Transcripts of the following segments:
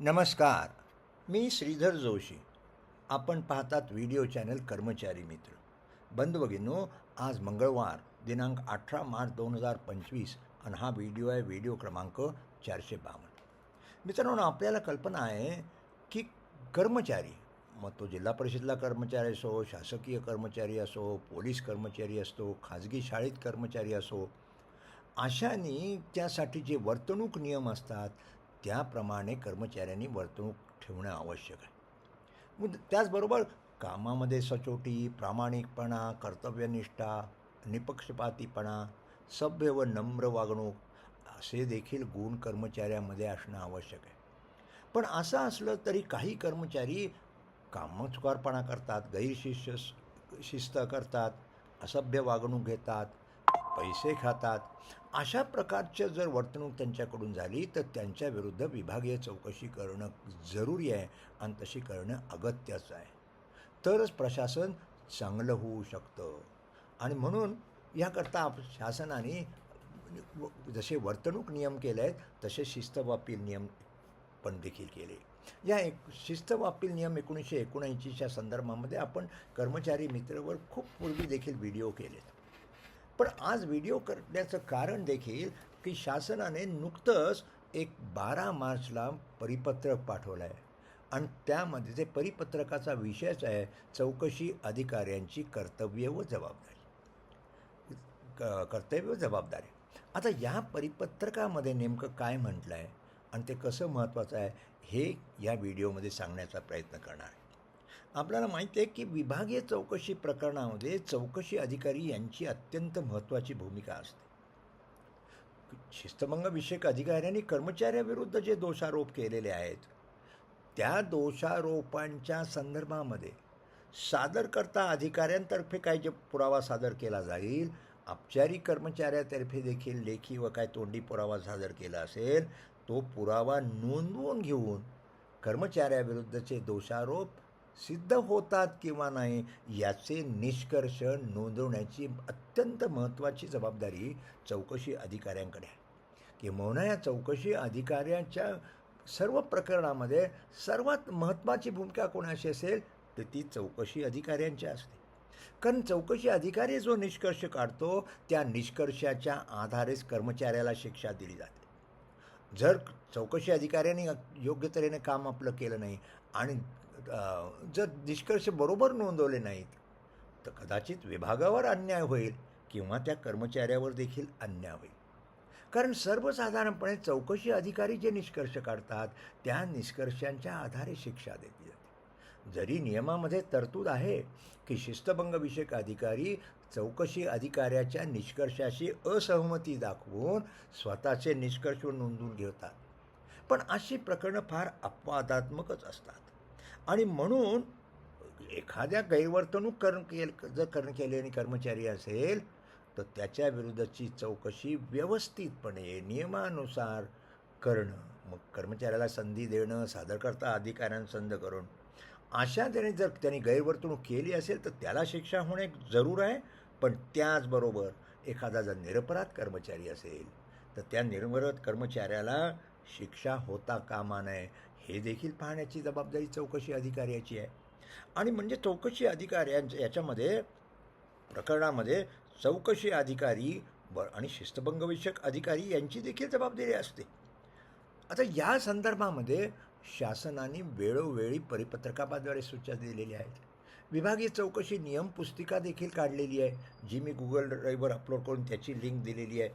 नमस्कार मी श्रीधर जोशी. आपण पाहतात व्हिडिओ चॅनल कर्मचारी मित्र. बंधुभगिनो आज मंगळवार दिनांक अठरा मार्च दोन हजार पंचवीस आणि हा व्हिडिओ आहे व्हिडिओ क्रमांक चारशे बावन्न. मित्रांनो आपल्याला कल्पना आहे की कर्मचारी मग तो जिल्हा परिषदला कर्मचारी असो शासकीय कर्मचारी असो पोलीस कर्मचारी असतो खाजगी शाळेत कर्मचारी असो अशाने त्यासाठी जे वर्तणूक नियम असतात त्याप्रमाणे कर्मचाऱ्यांनी वर्तणूक ठेवणं आवश्यक आहे. मग त्याचबरोबर कामामध्ये सचोटी प्रामाणिकपणा कर्तव्यनिष्ठा निपक्षपातीपणा सभ्य व नम्र वागणूक असे देखील गुण कर्मचाऱ्यामध्ये असणं आवश्यक आहे. पण असं असलं तरी काही कर्मचारी कामचुकारपणा करतात गैरशिष्य शिस्त करतात असभ्य वागणूक घेतात पैसे खातात. अशा प्रकारच्या जर वर्तणूक त्यांच्याकडून झाली तर त्यांच्या विरुद्ध विभागीय चौकशी करणं जरुरी आहे आणि तशी करणं अगत्याचं आहे. तरच प्रशासन चांगलं होऊ शकतं. आणि म्हणून याकरता आप शासनाने व- जसे वर्तणूक नियम केले आहेत तसे शिस्तवापील नियम पण देखील केले. या एक शिस्तवापील नियम एकोणीसशे एकोणऐंशीच्या संदर्भामध्ये आपण कर्मचारी मित्रवर खूप पूर्वी देखील व्हिडिओ केलेत. पण आज व्हिडिओ करण्याचं कारण देखील की शासनाने नुकतंच एक बारा मार्चला परिपत्रक पाठवलं आहे आणि त्यामध्ये ते परिपत्रकाचा विषयच आहे चौकशी अधिकाऱ्यांची कर्तव्य व जबाबदारी. क कर्तव्य व जबाबदारी. आता या परिपत्रकामध्ये नेमकं काय म्हटलं आहे आणि ते कसं महत्त्वाचं आहे हे या व्हिडिओमध्ये सांगण्याचा प्रयत्न करणार आहे. आपल्याला माहिती आहे की विभागीय चौकशी प्रकरणामध्ये चौकशी अधिकारी यांची अत्यंत महत्त्वाची भूमिका असते. शिस्तभंगविषयक अधिकाऱ्यांनी कर्मचाऱ्याविरुद्ध जे दोषारोप केलेले आहेत त्या दोषारोपांच्या संदर्भामध्ये सादरकर्ता अधिकाऱ्यांतर्फे काय जे पुरावा सादर केला जाईल औपचारिक कर्मचाऱ्यातर्फे देखील लेखी व काय तोंडी पुरावा सादर केला असेल तो पुरावा नोंदवून घेऊन कर्मचाऱ्याविरुद्धचे दोषारोप सिद्ध होतात किंवा नाही याचे निष्कर्ष नोंदवण्याची अत्यंत महत्त्वाची जबाबदारी चौकशी अधिकाऱ्यांकडे आहे. किंबहुना या चौकशी अधिकाऱ्यांच्या सर्व प्रकरणामध्ये सर्वात महत्त्वाची भूमिका कोणाशी असेल तर ती चौकशी अधिकाऱ्यांची असते. कारण चौकशी अधिकारी जो निष्कर्ष काढतो त्या निष्कर्षाच्या आधारेच कर्मचाऱ्याला शिक्षा दिली जाते. जर चौकशी अधिकाऱ्यांनी योग्य तऱ्हेने काम आपलं केलं नाही आणि जर निष्कर्ष बरोबर नोंदवले नाहीत तर कदाचित विभागावर अन्याय होईल किंवा त्या कर्मचाऱ्यावर देखील अन्याय होईल. कारण सर्वसाधारणपणे चौकशी अधिकारी जे निष्कर्ष काढतात त्या निष्कर्षांच्या आधारे शिक्षा देते जरी नियमामध्ये तरतूद आहे की शिस्तभंगविषयक अधिकारी चौकशी अधिकाऱ्याच्या निष्कर्षाशी असहमती दाखवून स्वतःचे निष्कर्ष नोंदवून घेतात पण अशी प्रकरणं फार अपवादात्मकच असतात. आणि म्हणून एखाद्या गैरवर्तणूक करण केल जर करण केलेली कर्मचारी असेल तर त्याच्या विरुद्धची चौकशी व्यवस्थितपणे नियमानुसार करणं मग कर्मचाऱ्याला संधी देणं सादरकर्ता अधिकाऱ्यांना संध करून. अशा त्याने जर त्यांनी गैरवर्तणूक केली असेल तर त्याला शिक्षा होणे जरूर आहे पण त्याचबरोबर एखादा जर निरपराध कर्मचारी असेल तर त्या निरपराध कर्मचाऱ्याला शिक्षा होता कामा नये. हे देखील पाहण्याची जबाबदारी चौकशी अधिकाऱ्याची आहे. आणि म्हणजे चौकशी अधिकाऱ्यांच्या याच्यामध्ये प्रकरणामध्ये चौकशी अधिकारी ब आणि शिस्तभंगविषयक अधिकारी यांची देखील जबाबदारी असते. आता या संदर्भामध्ये शासनाने वेळोवेळी परिपत्रकाद्वारे सूचना दिलेल्या आहेत. विभागीय चौकशी नियम पुस्तिका देखील काढलेली आहे जी मी गुगल ड्राईव्हवर अपलोड करून त्याची लिंक दिलेली आहे.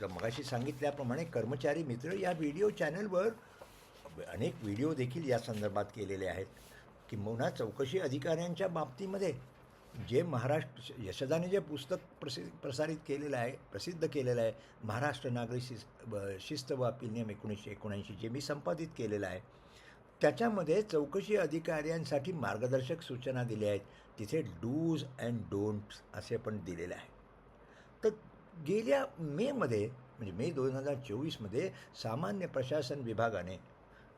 जर मगाशी सांगितल्याप्रमाणे कर्मचारी मित्र या व्हिडिओ चॅनलवर अनेक व्हिडिओ देखील या संदर्भात केलेले आहेत किंबहुना चौकशी अधिकाऱ्यांच्या बाबतीमध्ये जे महाराष्ट्र यशदाने जे पुस्तक प्रसि प्रसारित केलेलं आहे प्रसिद्ध केलेलं आहे महाराष्ट्र नागरी शिस् शिस्त व अपील नियम एकोणीसशे एकोणऐंशी जे मी संपादित केलेलं आहे त्याच्यामध्ये चौकशी अधिकाऱ्यांसाठी मार्गदर्शक सूचना दिल्या आहेत. तिथे डूज अँड डोंट्स असे पण दिलेले आहे. तर गेल्या मेमध्ये म्हणजे मे दोन हजार चोवीसमध्ये सामान्य प्रशासन विभागाने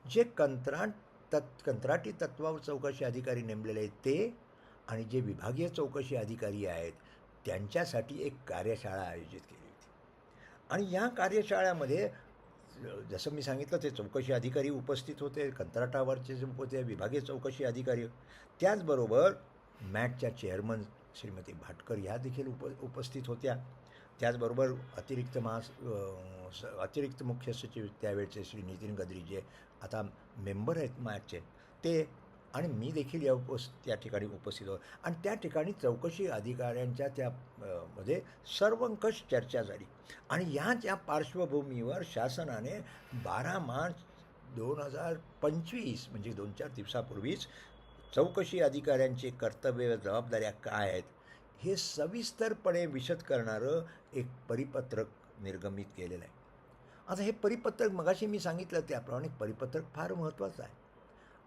जे कंत्राट तत् कंत्राटी तत्वावर चौकशी अधिकारी नेमलेले आहेत ते आणि जे विभागीय चौकशी अधिकारी आहेत त्यांच्यासाठी एक कार्यशाळा आयोजित केली होती. आणि या कार्यशाळेमध्ये जसं मी सांगितलं ते चौकशी अधिकारी उपस्थित होते कंत्राटावरचे जे होते विभागीय चौकशी अधिकारी. त्याचबरोबर मॅटच्या चेअरमन श्रीमती भाटकर ह्या देखील उप उपस्थित होत्या. त्याचबरोबर अतिरिक्त मास स- अतिरिक्त मुख्य सचिव त्यावेळचे श्री नितीन गद्री जे आता मेंबर आहेत मॅचचे ते आणि मी देखील या उपस् त्या ठिकाणी उपस्थित होतो आणि त्या ठिकाणी चौकशी अधिकाऱ्यांच्या त्या मध्ये सर्वंकष चर्चा झाली. आणि याच या पार्श्वभूमीवर शासनाने बारा मार्च दोन हजार पंचवीस म्हणजे दोन चार दिवसापूर्वीच चौकशी अधिकाऱ्यांचे कर्तव्य जबाबदाऱ्या काय आहेत हे सविस्तरपणे विशद करणारं एक परिपत्रक निर्गमित केलेलं आहे. आता हे परिपत्रक मगाशी मी सांगितलं त्याप्रमाणे परिपत्रक फार महत्त्वाचं आहे.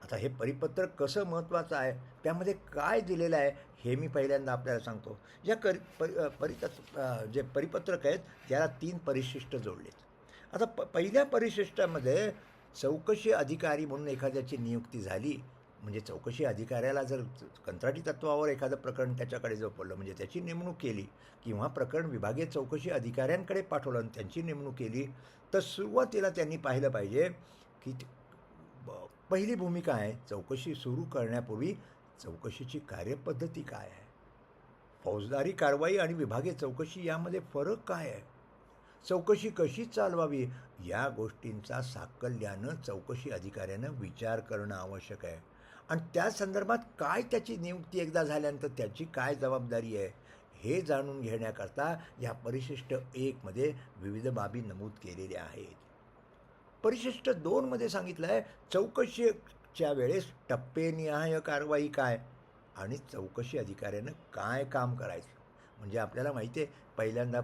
आता हे परिपत्रक कसं महत्त्वाचं आहे त्यामध्ये काय दिलेलं आहे हे मी पहिल्यांदा आपल्याला सांगतो. या करी परि परितत् जे परिपत्रक आहेत त्याला तीन परिशिष्ट जोडलेत आता प पहिल्या परिशिष्टामध्ये चौकशी अधिकारी म्हणून एखाद्याची नियुक्ती झाली म्हणजे चौकशी अधिकाऱ्याला जर कंत्राटी तत्वावर एखादं प्रकरण त्याच्याकडे जर पडलं म्हणजे त्याची नेमणूक केली किंवा प्रकरण विभागीय चौकशी अधिकाऱ्यांकडे पाठवलं आणि त्यांची नेमणूक केली तर सुरुवातीला त्यांनी पाहिलं पाहिजे की पहिली भूमिका आहे चौकशी सुरू करण्यापूर्वी चौकशीची कार्यपद्धती काय आहे? फौजदारी कारवाई आणि विभागीय चौकशी यामध्ये फरक काय आहे? चौकशी कशी चालवावी? या गोष्टींचा साकल्यानं चौकशी अधिकाऱ्यानं विचार करणं आवश्यक आहे. आणि त्या संदर्भात काय त्याची नियुक्ती एकदा झाल्यानंतर त्याची काय जबाबदारी आहे हे जाणून घेण्याकरता या परिशिष्ट एकमध्ये विविध बाबी नमूद केलेल्या आहेत. परिशिष्ट दोनमध्ये सांगितलं आहे चौकशीच्या वेळेस टप्पेनिहाय कारवाई काय आणि चौकशी अधिकाऱ्यानं काय काम करायचं? म्हणजे आपल्याला माहिती आहे पहिल्यांदा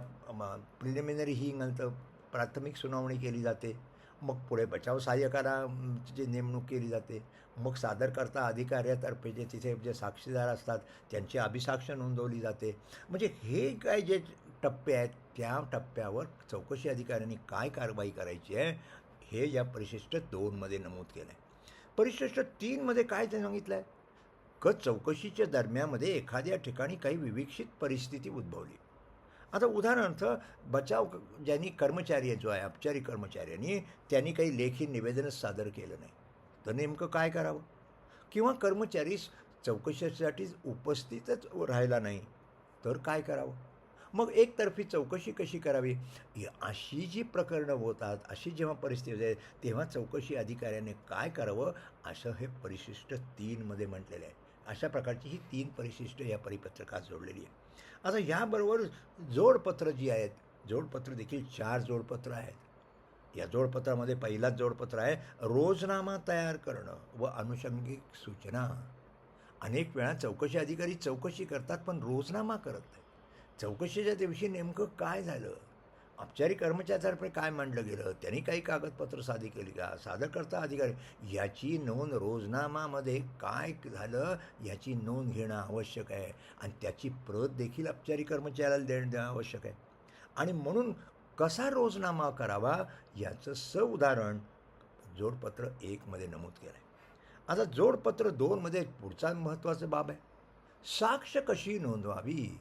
प्रिलिमिनरी ही नंतर प्राथमिक सुनावणी केली जाते. मग पुढे बचाव सहाय्यकाराची नेमणूक केली जाते. मग सादरकर्ता अधिकाऱ्यातर्फे जे तिथे जे साक्षीदार असतात त्यांची अभिसाक्ष नोंदवली जाते. म्हणजे हे काय जे टप्पे आहेत त्या टप्प्यावर चौकशी अधिकाऱ्यांनी काय कारवाई करायची आहे हे या परिशिष्ट दोनमध्ये नमूद केलं आहे परिशिष्ट तीनमध्ये काय ते सांगितलं आहे क चौकशीच्या दरम्यामध्ये एखाद्या ठिकाणी काही विविक्षित परिस्थिती उद्भवली. आता उदाहरणार्थ बचाव ज्यांनी कर्मचारी आहे जो आहे औपचारिक कर्मचाऱ्यांनी त्यांनी काही लेखी निवेदनच सादर केलं नाही तर नेमकं काय करावं? किंवा कर्मचारी चौकशीसाठी उपस्थितच राहिला नाही तर काय करावं? मग एकतर्फी चौकशी कशी करावी? अशी जी प्रकरणं होतात अशी जेव्हा परिस्थिती होते तेव्हा चौकशी अधिकाऱ्याने काय करावं? असं हे परिशिष्ट तीनमध्ये म्हटलेलं आहे. अशा प्रकारची ही तीन परिशिष्ट या परिपत्रकात जोडलेली आहे आता ह्याबरोबर जोडपत्र जी आहेत जोडपत्र देखील चार जोडपत्र आहेत. या जोडपत्रामध्ये पहिलाच जोडपत्र आहे रोजनामा तयार करणं व अनुषंगिक सूचना. अनेक वेळा चौकशी अधिकारी चौकशी करतात पण रोजनामा करत नाही चौकशीच्या दिवशी नेमकं काय झालं? औपचारिक कर्मचाऱ्यातर्फे काय मांडलं गेलं? त्यांनी काही कागदपत्र सादर केली का? सादर करता अधिकारी याची नोंद रोजनामामध्ये काय झालं? याची नोंद घेणं आवश्यक आहे. आणि त्याची प्रत देखील औपचारिक कर्मचाऱ्याला देणं देणं आवश्यक आहे. आणि म्हणून कसा रोजनामा करावा? याचं स उदाहरण जोडपत्र एकमध्ये नमूद केलं आहे आता जोडपत्र दोनमध्ये पुढचा महत्त्वाचं बाब आहे. साक्ष कशी नोंदवावी?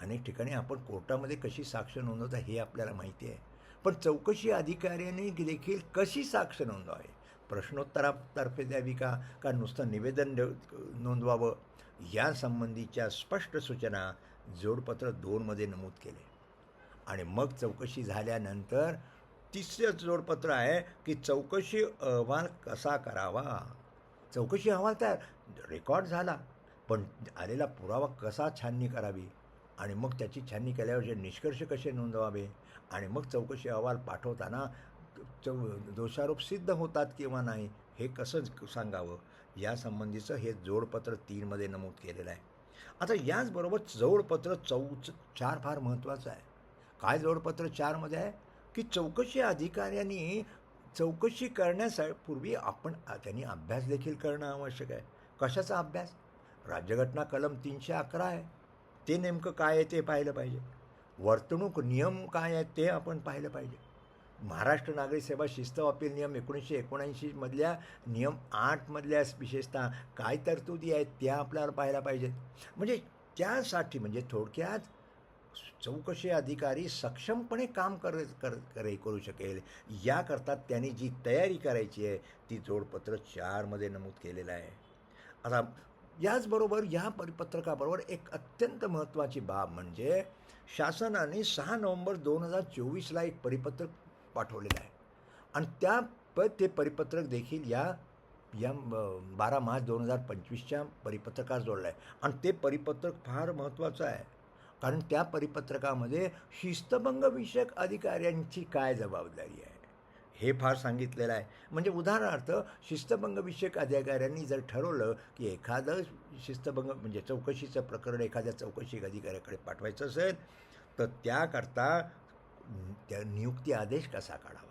अनेक ठिकाणी आपण कोर्टामध्ये कशी साक्ष नोंदवता हे आपल्याला माहिती आहे. पण चौकशी अधिकाऱ्याने देखील कशी साक्ष नोंदवावी? प्रश्नोत्तरातर्फे द्यावी का? का नुसतं निवेदन देव- नोंदवावं? यासंबंधीच्या स्पष्ट सूचना जोडपत्र दोनमध्ये नमूद केले. आणि मग चौकशी झाल्यानंतर तिसरं जोडपत्र आहे की चौकशी अहवाल कसा करावा? चौकशी अहवाल तयार रेकॉर्ड झाला. पण आलेला पुरावा कसा छाननी करावी? आणि मग त्याची छाननी केल्यावर निष्कर्ष कसे नोंदवावे? आणि मग चौकशी अहवाल पाठवताना चौ दोषारोप सिद्ध होतात किंवा नाही हे कसं सांगावं? यासंबंधीचं हे जोडपत्र तीनमध्ये नमूद केलेलं आहे. आता याचबरोबर जोडपत्र चौ चार फार महत्त्वाचं आहे. काय जोडपत्र चारमध्ये आहे? की चौकशी अधिकाऱ्यांनी चौकशी करण्यापूर्वी आपण त्यांनी अभ्यास देखील करणं आवश्यक आहे. कशाचा अभ्यास? राज्यघटना कलम तीनशे अकरा आहे. ते नेमकं काय आहे ते पाहिलं पाहिजे. वर्तणूक नियम काय आहेत ते आपण पाहिलं पाहिजे. महाराष्ट्र नागरिक सेवा शिस्त अपील नियम एकोणीसशे एकोणऐंशीमधल्या नियम आठमधल्या विशेषतः काय तरतुदी आहेत त्या आपल्याला पाहायला पाहिजेत. म्हणजे त्यासाठी म्हणजे थोडक्यात चौकशी अधिकारी सक्षमपणे काम कर कर करे करू शकेल. याकरता त्यांनी जी तयारी करायची आहे ती जोडपत्र चारमध्ये नमूद केलेलं आहे. आता याचबरोबर या परिपत्रकाबरोबर एक अत्यंत महत्त्वाची बाब म्हणजे शासनाने सहा नोव्हेंबर दोन हजार चोवीसला एक परिपत्रक पाठवलेलं आहे. आणि त्या प ते परिपत्रक देखील या या बारा मार्च दोन हजार पंचवीसच्या परिपत्रकात जोडलं आहे. आणि ते परिपत्रक फार महत्त्वाचं आहे. कारण त्या परिपत्रकामध्ये शिस्तभंगविषयक अधिकाऱ्यांची काय जबाबदारी आहे? हे फार सांगितलेलं आहे. म्हणजे उदाहरणार्थ शिस्तभंगविषयक अधिकाऱ्यांनी जर ठरवलं की एखादं शिस्तभंग म्हणजे चौकशीचं प्रकरण एखाद्या चौकशी अधिकाऱ्याकडे पाठवायचं असेल तर त्याकरता त्या नियुक्ती आदेश कसा काढावा?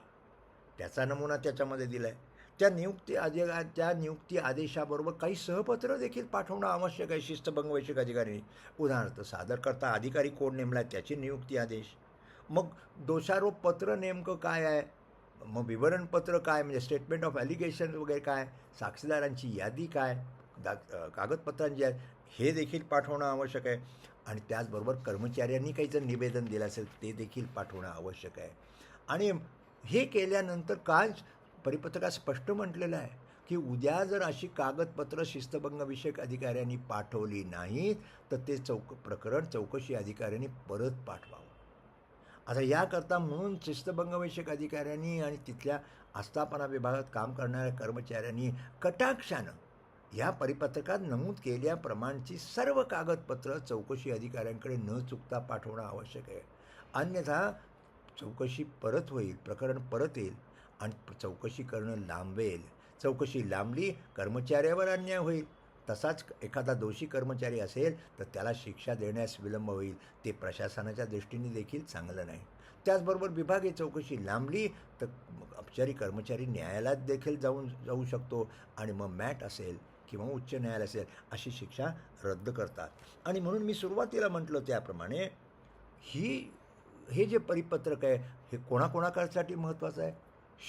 त्याचा नमुना त्याच्यामध्ये दिला आहे त्या नियुक्ती आदे त्या नियुक्ती आदेशाबरोबर काही सहपत्र देखील पाठवणं आवश्यक आहे शिस्तभंगविषयक अधिकारी उदाहरणार्थ सादर करता अधिकारी कोण नेमला त्याची नियुक्ती आदेश. मग दोषारोप पत्र नेमकं काय आहे? मग विवरणपत्र काय? म्हणजे स्टेटमेंट ऑफ ॲलिगेशन वगैरे काय? साक्षीदारांची यादी काय? दा कागदपत्रांची यादी हे देखील पाठवणं आवश्यक आहे. आणि त्याचबरोबर कर्मचाऱ्यांनी काही जर निवेदन दिलं असेल ते देखील पाठवणं आवश्यक आहे. आणि हे केल्यानंतर काय परिपत्रकात स्पष्ट म्हटलेलं आहे की उद्या जर अशी कागदपत्र शिस्तभंगविषयक अधिकाऱ्यांनी पाठवली नाही तर ते चौक प्रकरण चौकशी अधिकाऱ्यांनी परत पाठवावं. आता याकरता म्हणून शिस्तभंगविषयक अधिकाऱ्यांनी आणि तिथल्या आस्थापना विभागात काम करणाऱ्या कर्मचाऱ्यांनी कटाक्षानं या परिपत्रकात नमूद केल्याप्रमाणची सर्व कागदपत्र चौकशी अधिकाऱ्यांकडे न चुकता पाठवणं आवश्यक आहे. अन्यथा चौकशी परत होईल प्रकरण परत येईल आणि चौकशी करणं लांबेल चौकशी लांबली कर्मचाऱ्यावर अन्याय होईल. तसाच एखादा दोषी कर्मचारी असेल तर त्याला शिक्षा देण्यास विलंब होईल. ते प्रशासनाच्या दृष्टीने देखील चांगलं नाही. त्याचबरोबर विभागीय चौकशी लांबली तर अपचारी कर्मचारी न्यायालयात देखील जाऊन जाऊ शकतो. आणि मग मॅट असेल किंवा उच्च न्यायालय असेल अशी शिक्षा रद्द करतात. आणि म्हणून मी सुरुवातीला म्हटलं त्याप्रमाणे ही हे जे परिपत्रक आहे हे कोणाकोणासाठी महत्त्वाचं आहे?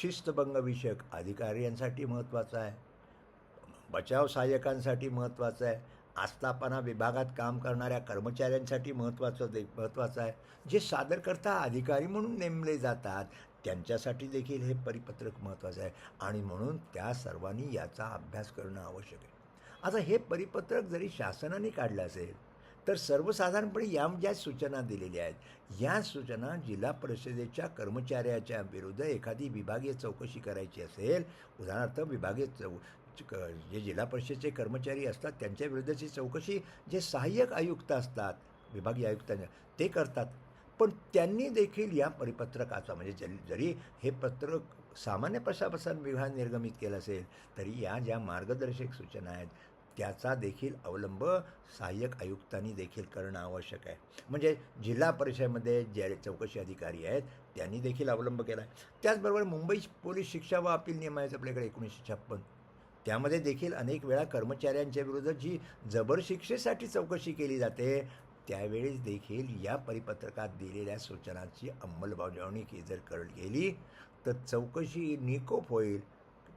शिस्तभंगविषयक अधिकाऱ्यांसाठी महत्त्वाचं आहे? बचाव सहाय्यकांसाठी महत्त्वाचं आहे. आस्थापना विभागात काम करणाऱ्या कर्मचाऱ्यांसाठी महत्त्वाचं दे महत्त्वाचं आहे. जे सादरकर्ता अधिकारी म्हणून नेमले जातात त्यांच्यासाठी देखील हे परिपत्रक महत्त्वाचं आहे. आणि म्हणून त्या सर्वांनी याचा अभ्यास करणं आवश्यक आहे. आता हे परिपत्रक जरी शासनाने काढलं असेल तर सर्वसाधारणपणे या ज्या सूचना दिलेल्या आहेत या सूचना जिल्हा परिषदेच्या कर्मचाऱ्याच्या विरुद्ध एखादी विभागीय चौकशी करायची असेल उदाहरणार्थ विभागीय चौ जे जिल्हा परिषदेचे कर्मचारी असतात त्यांच्या विरुद्धची चौकशी जे सहाय्यक आयुक्त असतात विभागीय आयुक्तांच्या ते करतात. पण त्यांनी देखील या परिपत्रकाचा म्हणजे जरी जरी हे पत्रक सामान्य प्रशासन विभाग निर्गमित केलं असेल तरी या ज्या मार्गदर्शक सूचना आहेत त्याचा देखील अवलंब सहाय्यक आयुक्तांनी देखील करणं आवश्यक आहे. म्हणजे जिल्हा परिषदेमध्ये जे चौकशी अधिकारी आहेत त्यांनी देखील अवलंब केला आहे. त्याचबरोबर मुंबई पोलीस शिक्षा व अपील नियम आहेत आपल्याकडे एकोणीसशे छप्पन. त्यामध्ये देखील अनेक वेळा कर्मचाऱ्यांच्या विरुद्ध जी जबर शिक्षेसाठी चौकशी केली जाते त्यावेळेस देखील या परिपत्रकात दिलेल्या सूचनांची अंमलबजावणी की जर करत गेली तर चौकशी निकोप होईल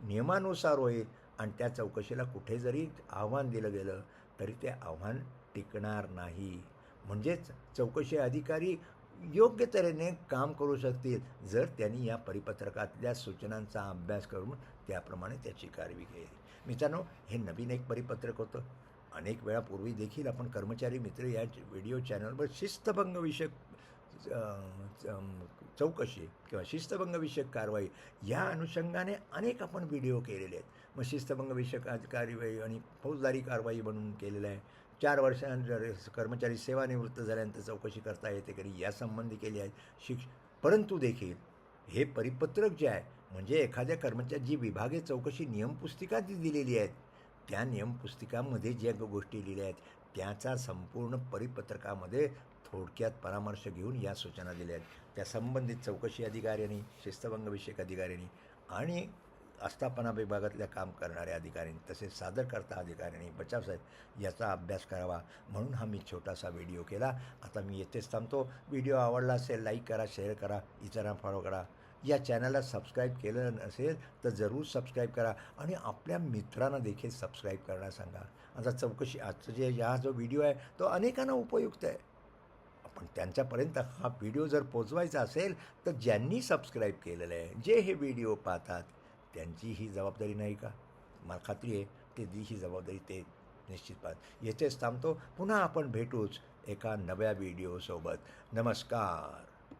नियमानुसार होईल आणि त्या चौकशीला कुठे जरी आव्हान दिलं गेलं तरी ते आव्हान टिकणार नाही. म्हणजेच चौकशी अधिकारी योग्य तऱ्हेने काम करू शकतील. जर त्यांनी या परिपत्रकातल्या सूचनांचा अभ्यास करून त्याप्रमाणे त्याची कारवाई केली. मित्रांनो हे नवीन एक परिपत्रक होतं. अनेक वेळापूर्वी देखील आपण कर्मचारी मित्र या व्हिडिओ चॅनलवर शिस्तभंगविषयक चौकशी किंवा शिस्तभंगविषयक कारवाई या अनुषंगाने अनेक आपण व्हिडिओ केलेले आहेत. मग शिस्तभंगविषयक कारवाई आणि फौजदारी कारवाई म्हणून केलेलं आहे. चार वर्षानंतर कर्मचारी सेवानिवृत्त झाल्यानंतर चौकशी करता येते कधी यासंबंधी केली आहे शिक्ष परंतु देखील हे परिपत्रक जे आहे म्हणजे एखाद्या कर्मचारी जी विभागीय चौकशी नियमपुस्तिका जी दिलेली आहेत त्या नियमपुस्तिकामध्ये ज्या गोष्टी लिहिल्या आहेत त्याचा संपूर्ण परिपत्रकामध्ये थोडक्यात परामर्श घेऊन या सूचना दिल्या आहेत. त्या संबंधित चौकशी अधिकाऱ्यांनी शिस्तभंगविषयक अधिकाऱ्यांनी आणि आस्थापना विभागातल्या काम करणाऱ्या अधिकाऱ्यांनी तसेच सादरकर्ता अधिकाऱ्यांनी बचाव साहेब याचा अभ्यास करावा म्हणून हा मी छोटासा व्हिडिओ केला. आता मी येथेच थांबतो. व्हिडिओ आवडला असेल लाईक करा शेअर करा इतरांना फॉलो करा. या चॅनलला सबस्क्राईब केलं नसेल तर जरूर सबस्क्राईब करा आणि आपल्या मित्रांना देखील सबस्क्राईब करण्यास सांगा. आता चौकशी आजचं जे हा जो व्हिडिओ आहे तो अनेकांना उपयुक्त आहे. पण त्यांच्यापर्यंत हा व्हिडिओ जर पोचवायचा असेल तर ज्यांनी सबस्क्राईब केलेलं आहे जे हे व्हिडिओ पाहतात त्यांची ही जबाबदारी नाही का? मला खात्री आहे ते दी ही जबाबदारी ते निश्चित येथेच थांबतो. पुन्हा आपण भेटूच एका नव्या व्हिडिओसोबत. नमस्कार.